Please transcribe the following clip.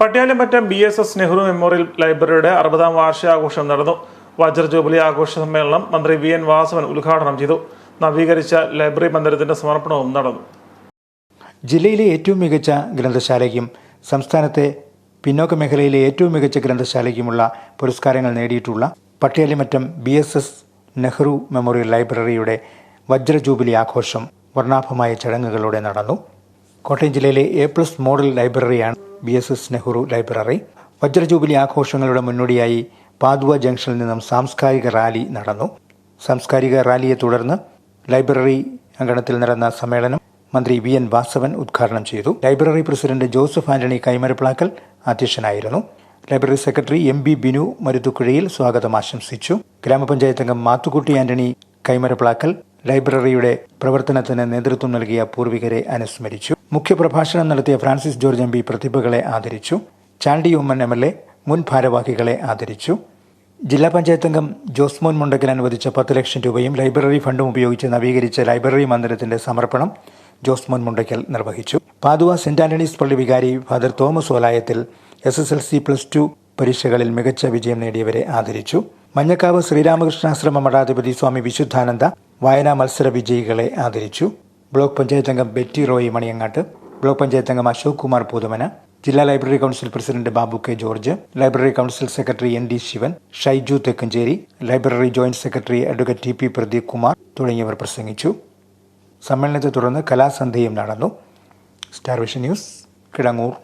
Pattiyalimattam B S S Nehru memorial ലൈബ്രറിയുടെ അറുപതാം വാർഷികാഘോഷം നടന്നു. വജ്ര ജൂബിലി ആഘോഷ സമ്മേളനം മന്ത്രി വി എൻ വാസവൻ ഉദ്ഘാടനം ചെയ്തു. നവീകരിച്ച ലൈബ്രറി മന്ദിരത്തിന്റെ സമർപ്പണവും നടന്നു. ജില്ലയിലെ ഏറ്റവും മികച്ച ഗ്രന്ഥശാലയ്ക്കും സംസ്ഥാനത്തെ പിന്നോക്ക മേഖലയിലെ ഏറ്റവും മികച്ച ഗ്രന്ഥശാലയ്ക്കുമുള്ള പുരസ്കാരങ്ങൾ നേടിയിട്ടുള്ള Pattiyalimattam B S S Nehru memorial ലൈബ്രറിയുടെ വജ്ര ജൂബിലി ആഘോഷം വർണാഭമായ ചടങ്ങുകളോടെ നടന്നു. കോട്ടയം ജില്ലയിലെ A plus model ലൈബ്രറിയാണ് B S S Nehru library വജ്രജൂബിലി ആഘോഷങ്ങളുടെ മുന്നോടിയായി പാദുവ ജംഗ്ഷനിൽ നിന്നും സാംസ്കാരിക റാലി നടന്നു. സാംസ്കാരിക റാലിയെ തുടർന്ന് ലൈബ്രറി അങ്കണത്തിൽ നടന്ന സമ്മേളനം മന്ത്രി വി എൻ വാസവൻ ഉദ്ഘാടനം ചെയ്തു. Library president Joseph Antony Kaimarappilakkal അധ്യക്ഷനായിരുന്നു. Library secretary M B Binu Maruthukuzhiyil സ്വാഗതം ആശംസിച്ചു. ഗ്രാമപഞ്ചായത്ത് അംഗം മാത്തുക്കുട്ടി ആന്റണി കൈമരപ്ലാക്കൽ ലൈബ്രറിയുടെ പ്രവർത്തനത്തിന് നേതൃത്വം നൽകിയ പൂർവികരെ അനുസ്മരിച്ചു. മുഖ്യപ്രഭാഷണം നടത്തിയ ഫ്രാൻസിസ് ജോർജ് എം പി പ്രതിഭകളെ ആദരിച്ചു. Chandy Oommen M L A മുൻ ഭാരവാഹികളെ ആദരിച്ചു. ജില്ലാ പഞ്ചായത്ത് അംഗം ജോസ്മോൻ മുണ്ടക്കൽ അനുവദിച്ച പത്ത് ലക്ഷം രൂപയും ലൈബ്രറി ഫണ്ടും ഉപയോഗിച്ച് നവീകരിച്ച ലൈബ്രറി മന്ദിരത്തിന്റെ സമർപ്പണം ജോസ്മോൻ മുണ്ടക്കൽ നിർവഹിച്ചു. പാതുവ സെന്റ് ആന്റണീസ് പള്ളി വികാരി father Thomas Olayathil S S L C plus two പരീക്ഷകളിൽ മികച്ച വിജയം നേടിയവരെ ആദരിച്ചു. മഞ്ഞക്കാവ് ശ്രീരാമകൃഷ്ണാശ്രമ മഠാധിപതി സ്വാമി വിശുദ്ധാനന്ദ വായനാ മത്സര വിജയികളെ ആദരിച്ചു. ബ്ലോക്ക് പഞ്ചായത്ത് അംഗം Betty Roy Maniyangattu block panchayat അംഗം അശോക് കുമാർ പൂതമന ജില്ലാ library council president Babu K George library council secretary N D Sivan Shaiju Thekkancheri library joint secretary advocate T P Pradeep Kumar തുടങ്ങിയവർ പ്രസംഗിച്ചു. സമ്മേളനത്തെ തുടർന്ന് കലാസന്ധ്യയും നടന്നു. Star vision news Kidangoor.